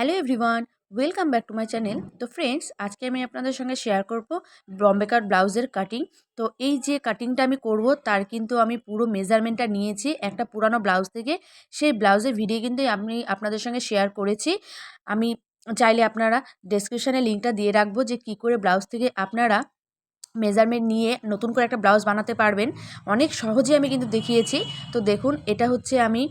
Hello everyone, welcome back to my channel. তো friends, আজকে আমি আপনাদের সঙ্গে শেয়ার করব বম্বে কাট ব্লাউজের কাটিং তো এই যে কাটিংটা আমি করব, তার কিন্তু আমি পুরো মেজারমেন্টটা নিয়েছি একটা পুরানো ব্লাউজ থেকে। সেই ব্লাউজের ভিডিও কিন্তু আমি আপনাদের সঙ্গে শেয়ার করেছি। আমি চাইলে আপনারা ডেসক্রিপশানে লিঙ্কটা দিয়ে রাখব যে কি করে ব্লাউজ থেকে আপনারা মেজারমেন্ট নিয়ে নতুন করে একটা ব্লাউজ বানাতে পারবেন। অনেক সহজে আমি কিন্তু দেখিয়েছি। তো দেখুন, এটা হচ্ছে আমি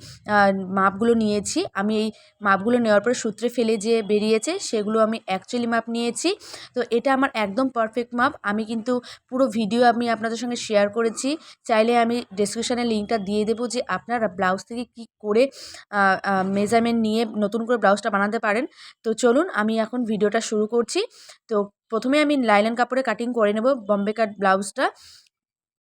মাপগুলো নিয়েছি। আমি এই মাপগুলো নেওয়ার পরে সূত্রে ফেলে যে বেরিয়েছে, সেগুলো আমি অ্যাকচুয়ালি মাপ নিয়েছি। তো এটা আমার একদম পারফেক্ট মাপ। আমি কিন্তু পুরো ভিডিও আমি আপনাদের সঙ্গে শেয়ার করেছি। চাইলে আমি ডিসক্রিপশানে লিঙ্কটা দিয়ে দেবো যে আপনারা ব্লাউজ থেকে কি করে মেজারমেন্ট নিয়ে নতুন করে ব্লাউজটা বানাতে পারেন। তো চলুন, আমি এখন ভিডিওটা শুরু করছি। তো প্রথমে আমি লাইলেন কাপড়ে কাটিং করে নেব বম্বে কাট ব্লাউজটা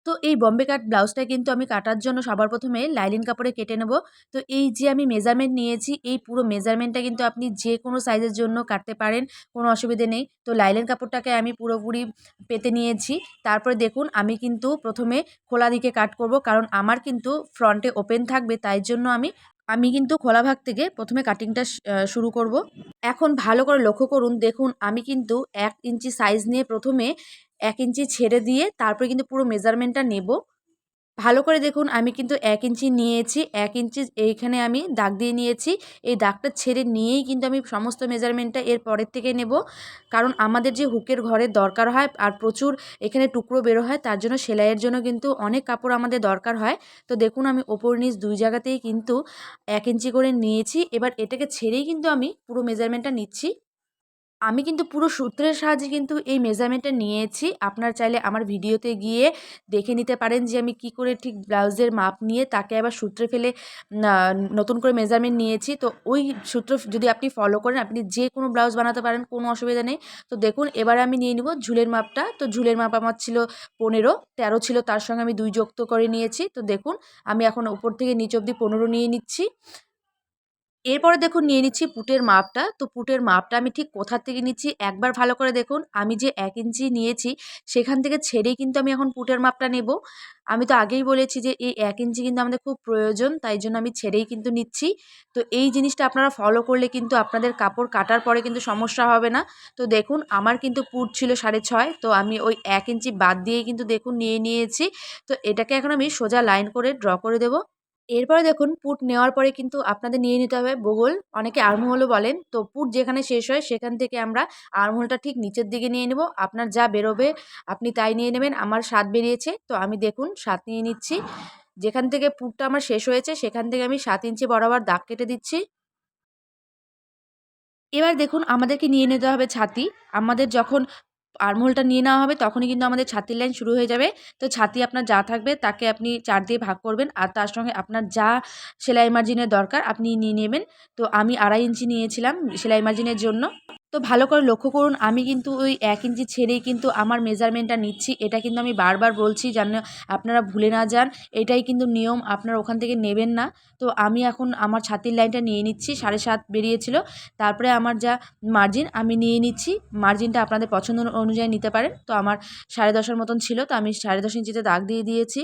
তো এই বম্বে কাট ব্লাউজটা কিন্তু আমি কাটার জন্য সবার প্রথমে লাইলিন কাপড়ে কেটে নেব। তো এই যে আমি মেজারমেন্ট নিয়েছি, এই পুরো মেজারমেন্টটা কিন্তু আপনি যে কোনো সাইজের জন্য কাটতে পারেন, কোনো অসুবিধে নেই। তো লাইলেন কাপড়টাকে আমি পুরোপুরি পেতে নিয়েছি। তারপরে দেখুন, আমি কিন্তু প্রথমে খোলা দিকে কাট করব, কারণ আমার কিন্তু ফ্রন্টে ওপেন থাকবে, তাই জন্য আমি আমি কিন্তু খোলা ভাগ থেকে প্রথমে কাটিংটা শুরু করব। এখন ভালো করে লক্ষ্য করুন, দেখুন আমি কিন্তু এক ইঞ্চি সাইজ নিয়ে প্রথমে এক ইঞ্চি ছেড়ে দিয়ে তারপরে কিন্তু পুরো মেজারমেন্টটা নেব। ভালো করে দেখুন, আমি কিন্তু এক ইঞ্চি নিয়েছি, এক ইঞ্চি এইখানে আমি দাগ দিয়ে নিয়েছি। এই দাগটা ছেড়ে নিয়েই কিন্তু আমি সমস্ত মেজারমেন্টটা এর পরের থেকে নেব। কারণ আমাদের যে হুকের ঘরের দরকার হয় আর প্রচুর এখানে টুকরো বেরো হয়, তার জন্য সেলাইয়ের জন্য কিন্তু অনেক কাপড় আমাদের দরকার হয়। তো দেখুন, আমি ওপর নিচ দুই জায়গাতেই কিন্তু এক ইঞ্চি করে নিয়েছি। এবার এটাকে ছেড়েই কিন্তু আমি পুরো মেজারমেন্টটা নিচ্ছি। আমি কিন্তু পুরো সূত্রের সাহায্যে কিন্তু এই মেজারমেন্টটা নিয়েছি। আপনার চাইলে আমার ভিডিওতে গিয়ে দেখে নিতে পারেন যে আমি কি করে ঠিক ব্লাউজের মাপ নিয়ে তাকে আবার সূত্রে ফেলে নতুন করে মেজারমেন্ট নিয়েছি। তো ওই সূত্র যদি আপনি ফলো করেন, আপনি যে কোনো ব্লাউজ বানাতে পারেন, কোনো অসুবিধা নেই। তো দেখুন, এবার আমি নিয়ে নিব ঝুলের মাপটা। তো ঝুলের মাপ আমার ছিল পনেরো, তেরো ছিল, তার সঙ্গে আমি দুই যুক্ত করে নিয়েছি। তো দেখুন, আমি এখন উপর থেকে নিচ অবধি পনেরো নিয়ে নিচ্ছি। এরপরে দেখুন নিয়ে নিচ্ছি পুটের মাপটা। তো পুটের মাপটা আমি ঠিক কোথার থেকে নিচ্ছি একবার ভালো করে দেখুন। আমি যে এক ইঞ্চি নিয়েছি সেখান থেকে ছেড়েই কিন্তু আমি এখন পুটের মাপটা নেব। আমি তো আগেই বলেছি যে এই এক ইঞ্চি কিন্তু আমাদের খুব প্রয়োজন, তাই জন্য আমি ছেড়েই কিন্তু নিচ্ছি। তো এই জিনিসটা আপনারা ফলো করলে কিন্তু আপনাদের কাপড় কাটার পরে কিন্তু সমস্যা হবে না। তো দেখুন আমার কিন্তু পুট ছিল সাড়ে ছয়, তো আমি ওই এক ইঞ্চি বাদ দিয়েই কিন্তু দেখুন নিয়ে নিয়েছি। তো এটাকে এখন আমি সোজা লাইন করে ড্র করে দেবো। এরপরে দেখুন, পুট নেওয়ার পরে কিন্তু আপনাদের নিয়ে নিতে হবে বগল। অনেকে আর্মহোলও বলেন, তো পুট যেখানে শেষ হয়, সেখান থেকে আমরা আর্মহোলটা ঠিক নিচের দিকে নিয়ে নেব। আপনার যা বেরোবে, আপনি তাই নিয়ে নেবেন। আমার স্বাদ বেরিয়েছে, তো আমি দেখুন, স্বাদ নিয়ে নিচ্ছি। যেখান থেকে পুটটা আমার শেষ হয়েছে, সেখান থেকে আমি সাত ইঞ্চি বরাবর দাগ কেটে দিচ্ছি। এবার দেখুন, আমাদেরকে নিয়ে নিতে হবে ছাতি। আমাদের যখন আর্মহোলটা নিয়ে নেওয়া হবে, তখনই কিন্তু আমাদের ছাতির লাইন শুরু হয়ে যাবে। তো ছাতি আপনার যা থাকবে তাকে আপনি চার দিয়ে ভাগ করবেন আর তার সঙ্গে আপনার যা সেলাই মার্জিনের দরকার আপনি নিয়ে নেবেন। তো আমি আড়াই ইঞ্চি নিয়েছিলাম সেলাই মার্জিনের জন্য। তো ভালো করে লক্ষ্য করুন, আমি কিন্তু ওই এক ইঞ্চি ছেড়েই কিন্তু আমার মেজারমেন্টটা নিচ্ছি। এটা কিন্তু আমি বারবার বলছি যেন আপনারা ভুলে না যান। এটাই কিন্তু নিয়ম, আপনারা ওখান থেকে নেবেন না। তো আমি এখন আমার ছাতির লাইনটা নিয়ে নিচ্ছি, সাড়ে সাত বেরিয়েছিল। তারপরে আমার যা মার্জিন আমি নিয়ে নিচ্ছি। মার্জিনটা আপনাদের পছন্দ অনুযায়ী নিতে পারেন। তো আমার সাড়ে দশের মতন ছিল, তো আমি সাড়ে দশ ইঞ্চিতে দাগ দিয়ে দিয়েছি।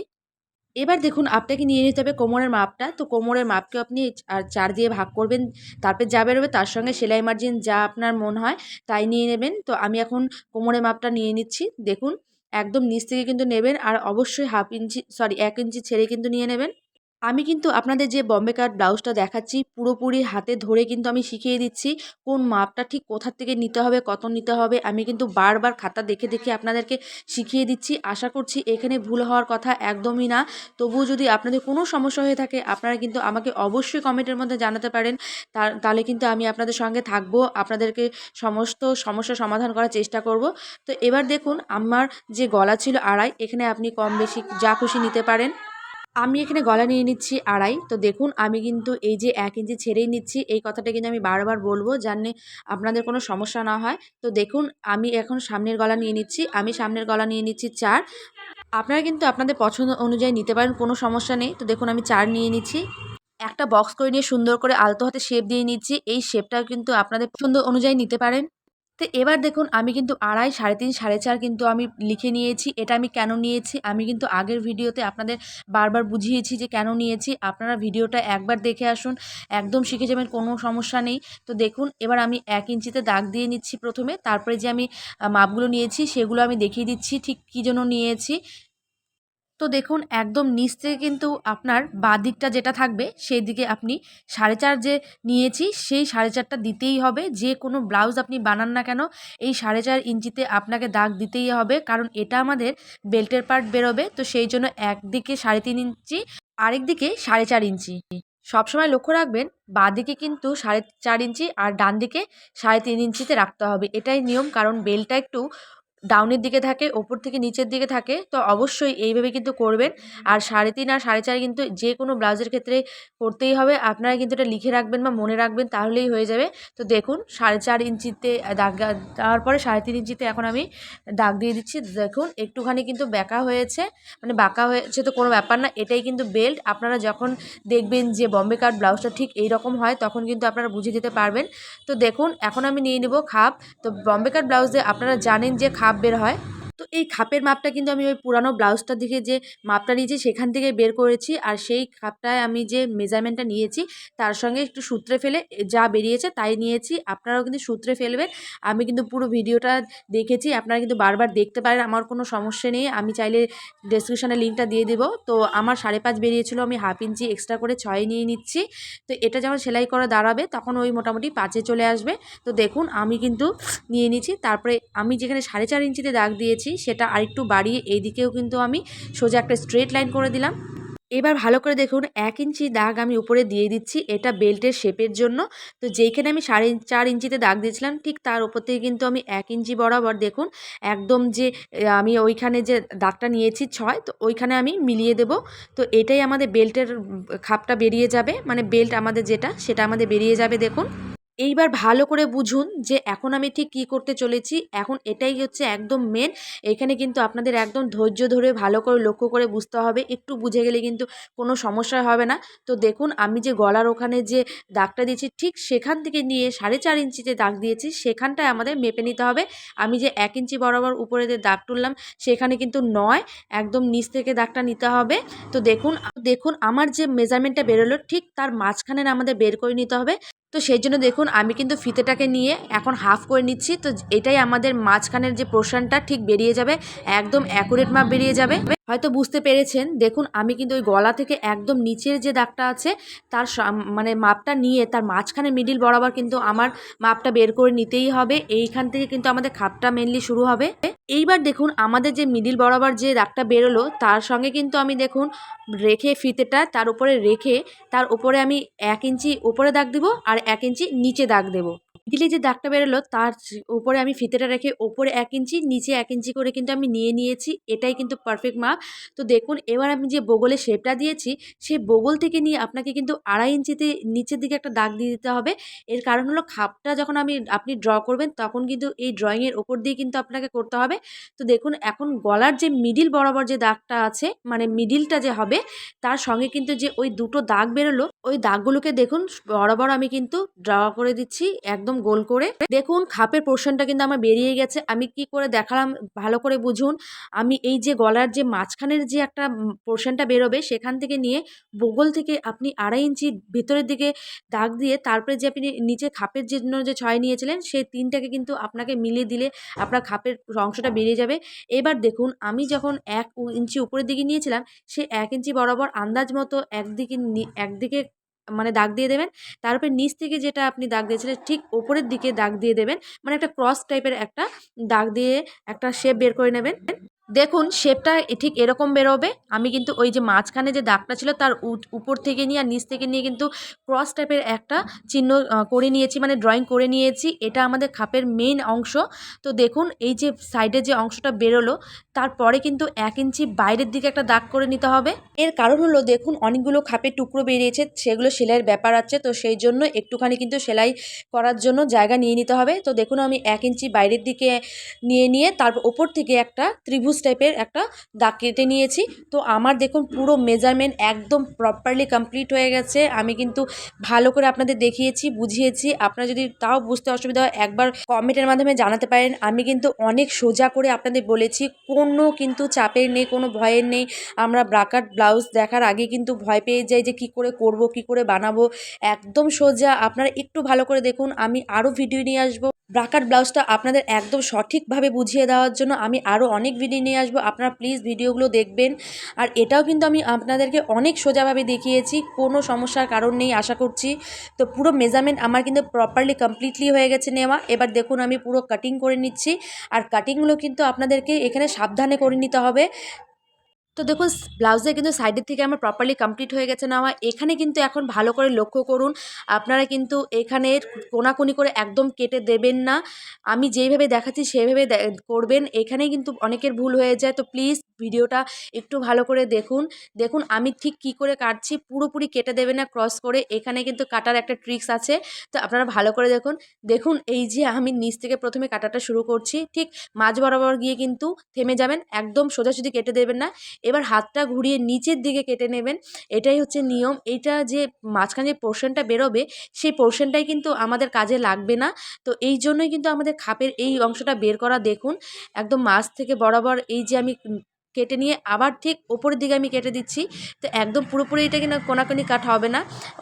এবার দেখুন, আপনাকে নিয়ে নিতে হবে কোমরের মাপটা। তো কোমরের মাপকে আপনি আর চার দিয়ে ভাগ করবেন। তারপর যা বেরোবে তার সঙ্গে সেলাই মার্জিন যা আপনার মন হয় তাই নিয়ে নেবেন। তো আমি এখন কোমরের মাপটা নিয়ে নিচ্ছি। দেখুন, একদম নিচ থেকে কিন্তু নেবেন। আর অবশ্যই হাফ ইঞ্চি সরি এক ইঞ্চি ছেড়ে কিন্তু নিয়ে নেবেন। আমি কিন্তু আপনাদের যে বম্বে কাট ব্লাউজটা দেখাচ্ছি, পুরোপুরি হাতে ধরে কিন্তু আমি শিখিয়ে দিচ্ছি, কোন মাপটা ঠিক কোথার থেকে নিতে হবে, কত নিতে হবে। আমি কিন্তু বারবার খাতা দেখে দেখে আপনাদেরকে শিখিয়ে দিচ্ছি। আশা করছি এখানে ভুল হওয়ার কথা একদমই না। তবুও যদি আপনাদের কোনো সমস্যা হয়ে থাকে, আপনারা কিন্তু আমাকে অবশ্যই কমেন্টের মধ্যে জানাতে পারেন। তাহলে কিন্তু আমি আপনাদের সঙ্গে থাকব, আপনাদেরকে সমস্ত সমস্যা সমাধান করার চেষ্টা করব। তো এবার দেখুন, আমার যে গলা ছিল আড়াই, এখানে আপনি কম বেশি যা খুশি নিতে পারেন। আমি এখানে গলা নিয়ে নিচ্ছি আড়াই। তো দেখুন, আমি কিন্তু এই যে এক ইঞ্চি ছেড়েই নিচ্ছি, এই কথাটা কিন্তু আমি বারবার বলব জানে আপনাদের কোনো সমস্যা না হয়। তো দেখুন, আমি এখন সামনের গলা নিয়ে নিচ্ছি, আমি সামনের গলা নিয়ে নিচ্ছি চার। আপনারা কিন্তু আপনাদের পছন্দ অনুযায়ী নিতে পারেন, কোনো সমস্যা নেই। তো দেখুন, আমি চার নিয়ে নিচ্ছি। একটা বক্স করে নিয়ে সুন্দর করে আলতো হাতে শেপ দিয়ে নিচ্ছি, এই শেপটাও কিন্তু আপনাদের পছন্দ অনুযায়ী নিতে পারেন। তো এবার দেখুন, আমি কিন্তু আড়াই, সাড়ে তিন, সাড়ে চার কিন্তু আমি লিখে নিয়েছি। এটা আমি কেন নিয়েছি? আমি কিন্তু আগের ভিডিওতে আপনাদের বারবার বুঝিয়েছি যে কেন নিয়েছি। আপনারা ভিডিওটা একবার দেখে আসুন। একদম শিখে যাবেন, কোনো সমস্যা নেই। তো দেখুন, এবার আমি এক ইঞ্চিতে দাগ দিয়ে নিচ্ছি প্রথমে। তারপরে যে আমি মাপগুলো নিয়েছি, সেগুলো আমি দেখিয়ে দিচ্ছি ঠিক কী জন্য নিয়েছি। তো দেখুন, একদম নিচ থেকে কিন্তু আপনার বাঁ দিকটা যেটা থাকবে, সেই দিকে আপনি সাড়ে চার যে নিয়েছি, সেই সাড়ে চারটা দিতেই হবে। যে কোনো ব্লাউজ আপনি বানান না কেন, এই সাড়ে চার ইঞ্চিতে আপনাকে দাগ দিতেই হবে। কারণ এটা আমাদের বেল্টের পার্ট বেরোবে, তো সেই জন্য একদিকে সাড়ে তিন ইঞ্চি আরেক দিকে সাড়ে চার ইঞ্চি। সবসময় লক্ষ্য রাখবেন দিকে কিন্তু সাড়ে চার ইঞ্চি আর ডান দিকে সাড়ে তিন ইঞ্চিতে রাখতে হবে। এটাই নিয়ম, কারণ বেলটা একটু ডাউনের দিকে থাকে, ওপর থেকে নিচের দিকে থাকে, তো অবশ্যই এইভাবে কিন্তু করবেন। আর সাড়ে তিন আর সাড়ে চার কিন্তু যে কোনো ব্লাউজের ক্ষেত্রে করতেই হবে। আপনারা কিন্তু এটা লিখে রাখবেন বা মনে রাখবেন, তাহলেই হয়ে যাবে। তো দেখুন, সাড়ে চার ইঞ্চিতে দাগ দেওয়ার পরে সাড়ে তিন ইঞ্চিতে এখন আমি দাগ দিয়ে দিচ্ছি। দেখুন, একটুখানি কিন্তু ব্যাকা হয়েছে মানে বাঁকা হয়েছে তো কোনো ব্যাপার না, এটাই কিন্তু বেল্ট। আপনারা যখন দেখবেন যে বম্বে কাট ব্লাউজটা ঠিক এই রকম হয়, তখন কিন্তু আপনারা বুঝে দিতে পারবেন। তো দেখুন, এখন আমি নিয়ে নেব খাপ। তো বম্বে কাট ব্লাউজে আপনারা জানেন যে খাপ বের হয়। তো এই খাপের মাপটা কিন্তু আমি ওই পুরানো ব্লাউজটা দিকে যে মাপটা নিয়েছি সেখান থেকে বের করেছি আর সেই খাপটায় আমি যে মেজারমেন্টটা নিয়েছি তার সঙ্গে একটু সূত্রে ফেলে যা বেরিয়েছে তাই নিয়েছি। আপনারাও কিন্তু সূত্রে ফেলবেন। আমি কিন্তু পুরো ভিডিওটা দেখেছি, আপনারা কিন্তু বারবার দেখতে পারেন, আমার কোনো সমস্যা নেই। আমি চাইলে ডেসক্রিপশানে লিঙ্কটা দিয়ে দেবো। তো আমার সাড়ে পাঁচ বেরিয়েছিল, আমি হাফ ইঞ্চি এক্সট্রা করে ছয় নিয়ে নিচ্ছি। তো এটা যখন সেলাই করে দাঁড়াবে তখন ওই মোটামুটি পাঁচে চলে আসবে। তো দেখুন, আমি কিন্তু নিয়ে নিচ্ছি। তারপরে আমি যেখানে সাড়ে চার ইঞ্চিতে দাগ দিয়েছি সেটা আরেকটু বাড়িয়ে এই দিকেও কিন্তু আমি সোজা একটা স্ট্রেট লাইন করে দিলাম। এবার ভালো করে দেখুন, এক ইঞ্চি দাগ আমি উপরে দিয়ে দিচ্ছি, এটা বেল্টের শেপের জন্য। তো যেইখানে আমি সাড়ে চার ইঞ্চিতে দাগ দিয়েছিলাম, ঠিক তার উপর থেকে কিন্তু আমি এক ইঞ্চি বরাবর দেখুন, একদম যে আমি ওইখানে যে দাগটা নিয়েছি ছয়, তো ওইখানে আমি মিলিয়ে দেব। তো এটাই আমাদের বেল্টের খাপটা বেরিয়ে যাবে মানে বেল্ট আমাদের যেটা, সেটা আমাদের বেরিয়ে যাবে দেখুন। এইবার ভালো করে বুঝুন যে এখন আমি ঠিক কী করতে চলেছি। এখন এটাই হচ্ছে একদম মেন এখানে কিন্তু আপনাদের একদম ধৈর্য ধরে ভালো করে লক্ষ্য করে বুঝতে হবে। একটু বুঝে গেলে কিন্তু কোনো সমস্যা হবে না। তো দেখুন, আমি যে গলার ওখানে যে দাগটা দিয়েছি, ঠিক সেখান থেকে নিয়ে সাড়ে চার ইঞ্চিতে দাগ দিয়েছি, সেখানটায় আমাদের মেপে নিতে হবে। আমি যে এক ইঞ্চি বরাবর উপরে যে দাগ তুললাম, সেখানে কিন্তু নয়, একদম নিচ থেকে দাগটা নিতে হবে। তো দেখুন দেখুন, আমার যে মেজারমেন্টটা বেরোলো, ঠিক তার মাঝখানে আমাদের বের করে নিতে হবে। তো সেই জন্য দেখুন, আমি কিন্তু ফিতেটাকে নিয়ে এখন হাফ করে নিচ্ছি। তো এটাই আমাদের মাঝখানের যে পোর্শনটা ঠিক বেরিয়ে যাবে, একদম অ্যাকুরেট মাপ বেরিয়ে যাবে। হয়তো বুঝতে পেরেছেন। দেখুন, আমি কিন্তু ওই গলা থেকে একদম নিচের যে দাগটা আছে, তার মানে মাপটা নিয়ে তার মাঝখানে মিডিল বরাবর কিন্তু আমার মাপটা বের করে নিতেই হবে। এইখান থেকে কিন্তু আমাদের খাপটা মেনলি শুরু হবে। এইবার দেখুন, আমাদের যে মিডিল বরাবর যে দাগটা বেরোলো, তার সঙ্গে কিন্তু আমি দেখুন, রেখে ফিতেটা তার উপরে রেখে, তার উপরে আমি এক ইঞ্চি উপরে দাগ দিব আর এক ইঞ্চি নিচে দাগ দেবো। মিডিলে যে দাগটা বেরোলো, তার উপরে আমি ফিতেটা রেখে ওপরে এক ইঞ্চি, নিচে এক ইঞ্চি করে কিন্তু আমি নিয়ে নিয়েছি। এটাই কিন্তু পারফেক্ট মাপ তো দেখুন, এবার আমি যে বগলে শেপটা দিয়েছি, সেই বগল থেকে নিয়ে আপনাকে কিন্তু আড়াই ইঞ্চিতে নিচের দিকে একটা দাগ দিয়ে দিতে হবে। এর কারণ হলো খাপটা যখন আমি, আপনি ড্র করবেন, তখন কিন্তু এই ড্রয়িংয়ের ওপর দিয়ে কিন্তু আপনাকে করতে হবে। তো দেখুন, এখন গলার যে মিডিল বরাবর যে দাগটা আছে মানে মিডিলটা যে হবে, তার সঙ্গে কিন্তু যে ওই দুটো দাগ বেরোলো, ওই দাগগুলোকে দেখুন, বরাবর আমি কিন্তু ড্র করে দিচ্ছি, একদম গোল করে। দেখুন, খাপের পোর্শনটা কিন্তু আমার বেরিয়ে গেছে। আমি কি করে দেখালাম, ভালো করে বুঝুন। আমি এই যে গলার যে মাঝখানের যে একটা পোর্শনটা বেরোবে, সেখান থেকে নিয়ে বগল থেকে আপনি আড়াই ইঞ্চি ভেতরের দিকে দাগ দিয়ে, তারপরে যে আপনি নিচে খাপের জন্য যে ছয় নিয়েছিলেন, সেই তিনটাকে কিন্তু আপনাকে মিলিয়ে দিলে আপনার খাপের অংশটা বেরিয়ে যাবে। এবার দেখুন, আমি যখন এক ইঞ্চি উপরের দিকে নিয়েছিলাম, সে এক ইঞ্চি বরাবর আন্দাজ মতো একদিকে একদিকে মানে দাগ দিয়ে দেবেন। তারপরে নিচ থেকে যেটা আপনি দাগ দিয়েছিলেন, ঠিক ওপরের দিকে দাগ দিয়ে দেবেন। মানে একটা ক্রস টাইপের একটা দাগ দিয়ে একটা শেপ বের করে নেবেন। দেখুন শেপটা ঠিক এরকম বেরোবে। আমি কিন্তু ওই যে মাঝখানে যে দাগটা ছিল, তার উপর থেকে নিয়ে আর নিচ থেকে নিয়ে কিন্তু ক্রস টাইপের একটা চিহ্ন করে নিয়েছি মানে ড্রয়িং করে নিয়েছি। এটা আমাদের খাপের মেইন অংশ। তো দেখুন, এই যে সাইডে যে অংশটা বেরোলো তারপরে কিন্তু এক ইঞ্চি বাইরের দিকে একটা দাগ করে নিতে হবে। এর কারণ হলো, দেখুন, অনেকগুলো খাপের টুকরো বেরিয়েছে, সেগুলো সেলাইয়ের ব্যাপার আছে, তো সেই জন্য একটুখানি কিন্তু সেলাই করার জন্য জায়গা নিয়ে নিতে হবে। তো দেখুন, আমি এক ইঞ্চি বাইরের দিকে নিয়ে নিয়ে তারপর ওপর থেকে একটা ত্রিভুজ টাইপের একটা দাগ কেটে নিয়েছি। তো আমার দেখুন, পুরো মেজারমেন্ট একদম প্রপারলি কমপ্লিট হয়ে গেছে। আমি কিন্তু ভালো করে আপনাদের দেখিয়েছি, বুঝিয়েছি। আপনারা যদি তাও বুঝতে অসুবিধা হয়, একবার কমেন্টের মাধ্যমে জানাতে পারেন। আমি কিন্তু অনেক সোজা করে আপনাদের বলেছি, কোনো কিন্তু চাপের নেই, কোনো ভয়ের নেই। আমরা ব্রাকাট ব্লাউজ দেখার আগে কিন্তু ভয় পেয়ে যাই যে কি করে করব, কি করে বানাবো। একদম সোজা, আপনারা একটু ভালো করে দেখুন, আমি আরও ভিডিও নিয়ে আসব। ব্রাকাট ব্লাউজটা আপনাদের একদম সঠিকভাবে বুঝিয়ে দেওয়ার জন্য আমি আরও অনেক ভিডিও নিয়ে আসব। আপনারা প্লিজ ভিডিওগুলো দেখবেন। আর এটাও কিন্তু আমি আপনাদেরকে অনেক সোজাভাবে দেখিয়েছি, কোনো সমস্যার কারণ নেই, আশা করছি। তো পুরো মেজারমেন্ট আমার কিন্তু প্রপারলি কমপ্লিটলি হয়ে গেছে নেওয়া। এবার দেখুন, আমি পুরো কাটিং করে নিচ্ছি। আর কাটিংগুলো কিন্তু আপনাদেরকে এখানে সাবধানে করে নিতে হবে। তো দেখুন ব্লাউজে কিন্তু সাইডের থেকে আমার প্রপারলি কমপ্লিট হয়ে গেছে নেওয়া। এখানে কিন্তু এখন ভালো করে লক্ষ্য করুন, আপনারা কিন্তু এখানে কোনাকুনি করে একদম কেটে দেবেন না। আমি যেইভাবে দেখাচ্ছি সেইভাবে করবেন। এখানে কিন্তু অনেকের ভুল হয়ে যায়। তো প্লিজ ভিডিওটা একটু ভালো করে দেখুন। দেখুন, আমি ঠিক কি করে কাটছি, পুরোপুরি কেটে দেবে না ক্রস করে। এখানে কিন্তু কাটার একটা ট্রিক্স আছে। তো আপনারা ভালো করে দেখুন। দেখুন, এই যে আমি নিচ থেকে প্রথমে কাটাটা শুরু করছি, ঠিক মাঝ বরাবর গিয়ে কিন্তু থেমে যাবেন, একদম সোজাসুজি কেটে দেবেন না। এবার হাতটা ঘুরিয়ে নিচের দিকে কেটে নেবেন। এটাই হচ্ছে নিয়ম। এটা যে মাঝখানে যে পোর্শনটা বেরোবে, সেই পোর্শনটাই কিন্তু আমাদের কাজে লাগবে না। তো এই জন্যই কিন্তু আমাদের খাপের এই অংশটা বের করা দেখুন। একদম মাছ থেকে বরাবর এই যে আমি কেটে নিয়ে আবার ঠিক ওপরের দিকে আমি কেটে দিচ্ছি। তো একদম পুরোপুরি এটা কিন্তু কোনাকুনি কাট হবে না।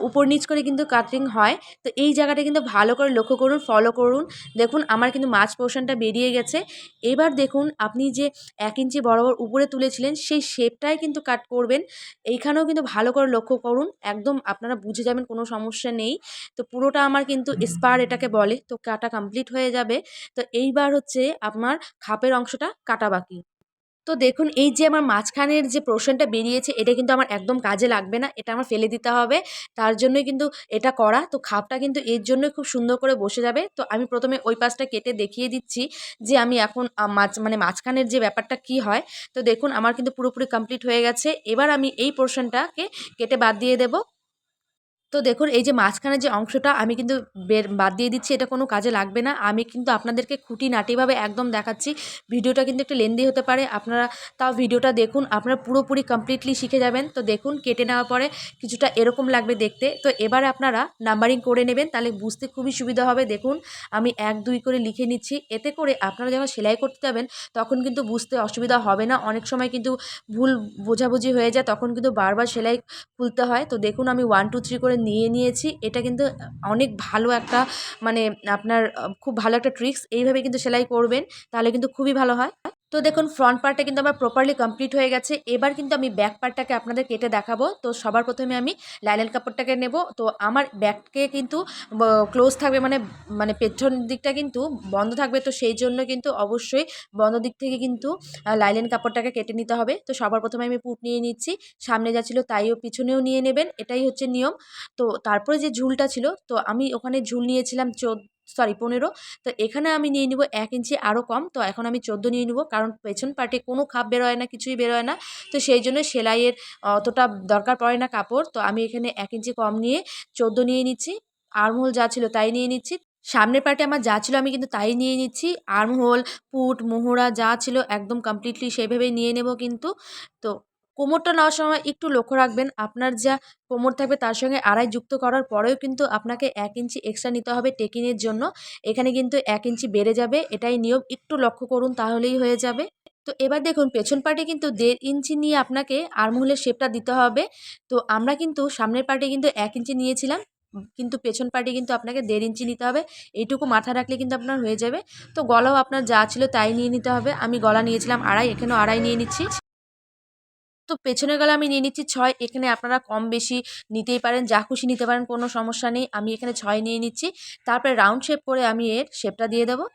উপর নিচ করে কিন্তু কাটিং হয়। তো এই জায়গাটা কিন্তু ভালো করে লক্ষ্য করুন ফলো করুন। দেখুন আমার কিন্তু মাছ পোর্শনটা বেরিয়ে গেছে। এবার দেখুন আপনি যে এক ইঞ্চি বরাবর উপরে তুলেছিলেন, সেই শেপটাই কিন্তু কাট করবেন। এইখানেও কিন্তু ভালো করে লক্ষ্য করুন। একদম আপনারা বুঝে যাবেন, কোনো সমস্যা নেই। তো পুরোটা আমার কিন্তু স্পার এটাকে বলে। তো কাটা কমপ্লিট হয়ে যাবে। তো এইবার হচ্ছে আমার খাপের অংশটা কাটা বাকি। তো দেখুন, এই যে আমার মাঝখানের যে পোর্শনটা বেরিয়েছে, এটা কিন্তু আমার একদম কাজে লাগবে না। এটা আমার ফেলে দিতে হবে। তার জন্যই কিন্তু এটা করা। তো খাপটা কিন্তু এর জন্যই খুব সুন্দর করে বসে যাবে। তো আমি প্রথমে ওই পাশটা কেটে দেখিয়ে দিচ্ছি যে আমি এখন মাঝ মানে মাঝখানের যে ব্যাপারটা কি হয়। তো দেখুন, আমার কিন্তু পুরোপুরি কমপ্লিট হয়ে গেছে। এবার আমি এই পোর্শনটাকে কেটে বাদ দিয়ে দেবো। তো দেখুন, এই যে মাঝখানে যে অংশটা, আমি কিন্তু বের, বাদ দিয়ে দিচ্ছি, এটা কোনো কাজে লাগবে না। আমি কিন্তু আপনাদেরকে খুঁটিনাটিভাবে একদম দেখাচ্ছি। ভিডিওটা কিন্তু একটু লেন্দি হতে পারে। আপনারা তাও ভিডিওটা দেখুন, আপনারা পুরোপুরি কমপ্লিটলি শিখে যাবেন। তো দেখুন, কেটে নেওয়ার পরে কিছুটা এরকম লাগবে দেখতে। তো এবারে আপনারা নাম্বারিং করে নেবেন, তাহলে বুঝতে খুবই সুবিধা হবে। দেখুন, আমি এক, দুই করে লিখে নিচ্ছি। এতে করে আপনারা যখন সেলাই করতে যাবেন, তখন কিন্তু বুঝতে অসুবিধা হবে না। অনেক সময় কিন্তু ভুল বোঝাবুঝি হয়ে যায়, তখন কিন্তু বারবার সেলাই খুলতে হয়। তো দেখুন, আমি ওয়ান টু থ্রি করে নিয়ে নিয়েছি। এটা কিন্তু অনেক ভালো একটা মানে আপনার খুব ভালো একটা ট্রিক্স এইভাবে কিন্তু সেলাই করবেন, তাহলে কিন্তু খুবই ভালো হয়। তো দেখুন ফ্রন্ট পার্টটা কিন্তু আমার প্রপারলি কমপ্লিট হয়ে গেছে। এবার কিন্তু আমি ব্যাক পার্টটাকে আপনাদের কেটে দেখাবো। তো সবার প্রথমে আমি লাইলেন কাপড়টাকে নেব। তো আমার ব্যাককে কিন্তু ক্লোজ থাকবে মানে মানে পেছন দিকটা কিন্তু বন্ধ থাকবে। তো সেই জন্য কিন্তু অবশ্যই বন্ধ দিক থেকে কিন্তু লাইলেন কাপড়টাকে কেটে নিতে হবে। তো সবার প্রথমে আমি পুট নিয়ে নিচ্ছি। সামনে যা ছিল তাইও পিছনেও নিয়ে নেবেন। এটাই হচ্ছে নিয়ম। তো তারপরে যে ঝুলটা ছিল, তো আমি ওখানে ঝুল নিয়েছিলাম চোদ্দ সরি, পনেরো। তো এখানে আমি নিয়ে নিব এক ইঞ্চি আরও কম। তো এখন আমি চোদ্দ নিয়ে নিব। কারণ পেছন পার্টে কোনো খাপ বেরোয় না, কিছুই বেরোয় না। তো সেই জন্য সেলাইয়ের অতটা দরকার পড়ে না কাপড়। তো আমি এখানে এক ইঞ্চি কম নিয়ে চোদ্দ নিয়ে নিচ্ছি। আর্মহোল যা ছিল তাই নিয়ে নিচ্ছি। সামনের পার্টে আমার যা ছিল আমি কিন্তু তাই নিয়ে নিচ্ছি। আর্মহোল, পুট, মোহরা যা ছিল একদম কমপ্লিটলি সেভাবেই নিয়ে নেব কিন্তু। তো কোমরটা নেওয়ার সময় একটু লক্ষ্য রাখবেন, আপনার যা কোমর থাকবে তার সঙ্গে আড়াই যুক্ত করার পরেও কিন্তু আপনাকে এক ইঞ্চি এক্সট্রা নিতে হবে টেকিংয়ের জন্য। এখানে কিন্তু এক ইঞ্চি বেড়ে যাবে, এটাই নিয়ম। একটু লক্ষ্য করুন, তাহলেই হয়ে যাবে। তো এবার দেখুন, পেছন পার্টে কিন্তু দেড় ইঞ্চি নিয়ে আপনাকে আর্মহোলের শেপটা দিতে হবে। তো আমরা কিন্তু সামনের পার্টে কিন্তু এক ইঞ্চি নিয়েছিলাম, কিন্তু পেছন পার্টে কিন্তু আপনাকে দেড় ইঞ্চি নিতে হবে। এইটুকু মাথা রাখলে কিন্তু আপনার হয়ে যাবে। তো গলাও আপনার যা ছিল তাই নিয়ে নিতে হবে। আমি গলা নিয়েছিলাম আড়াই, এখানেও আড়াই নিয়ে নিচ্ছি। তো পেছনে গলা আমি নিয়ে নিচ্ছি ছয়, এখানে আপনারা কম বেশি নিতেই পারেন, যা খুশি নিতে পারেন, কোনো সমস্যা নেই। আমি এখানে ছয় নিয়ে নিচ্ছি, তারপরে রাউন্ড শেপ করে আমি এর শেপটা দিয়ে দেবো।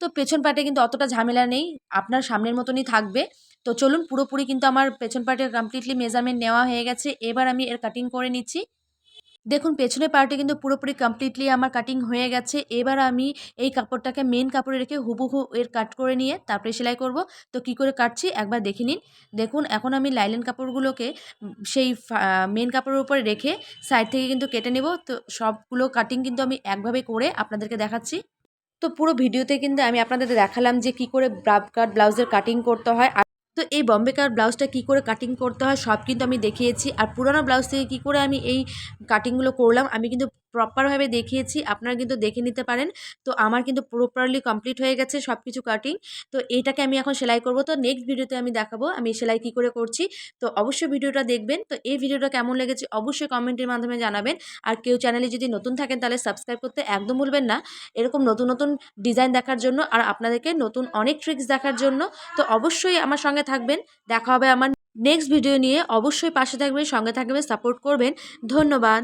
তো পেছন পার্টে কিন্তু অতটা ঝামেলা নেই, আপনার সামনের মতনই থাকবে। তো চলুন পুরোপুরি কিন্তু আমার পেছন পার্টের কমপ্লিটলি মেজারমেন্ট নেওয়া হয়ে গেছে, এবার আমি এর কাটিং করে নিচ্ছি। দেখুন, পেছনের পার্টে কিন্তু পুরোপুরি কমপ্লিটলি আমার কাটিং হয়ে গেছে। এবার আমি এই কাপড়টাকে মেন কাপড়ে রেখে হুবহু এর কাট করে নিয়ে তারপরে সেলাই করব। তো কি করে কাটছি একবার দেখে নিন। দেখুন, এখন আমি লাইলেন কাপড়গুলোকে সেই মেন কাপড়ের উপরে রেখে সাইড থেকে কিন্তু কেটে নেব। তো সবগুলো কাটিং কিন্তু আমি একভাবে করে আপনাদেরকে দেখাচ্ছি। তো পুরো ভিডিওতে কিন্তু আমি আপনাদের দেখালাম যে কি করে ব্রাব, কাট, ব্লাউজের কাটিং করতে হয়। তো এই বম্বেকার ব্লাউজটা কি করে কাটিং করতে হয় সব কিন্তু আমি দেখিয়েছি। আর পুরোনো ব্লাউজ থেকে কী করে আমি এই কাটিংগুলো করলাম, আমি কিন্তু প্রপারভাবে দেখিয়েছি, আপনারা কিন্তু দেখে নিতে পারেন। তো আমার কিন্তু প্রপারলি কমপ্লিট হয়ে গেছে সব কিছু কাটিং তো এইটাকে আমি এখন সেলাই করব। তো নেক্সট ভিডিওতে আমি দেখাবো আমি সেলাই কী করে করছি। তো অবশ্যই ভিডিওটা দেখবেন। তো এই ভিডিওটা কেমন লেগেছে অবশ্যই কমেন্টের মাধ্যমে জানাবেন। আর কেউ চ্যানেলে যদি নতুন থাকেন তাহলে সাবস্ক্রাইব করতে একদম ভুলবেন না। এরকম নতুন নতুন ডিজাইন দেখার জন্য আর আপনাদেরকে নতুন অনেক ট্রিক্স দেখার জন্য। তো অবশ্যই আমার সঙ্গে থাকবেন। দেখা হবে আমার নেক্সট ভিডিও নিয়ে। অবশ্যই পাশে থাকবেন, সঙ্গে থাকবেন সাপোর্ট করবেন। ধন্যবাদ।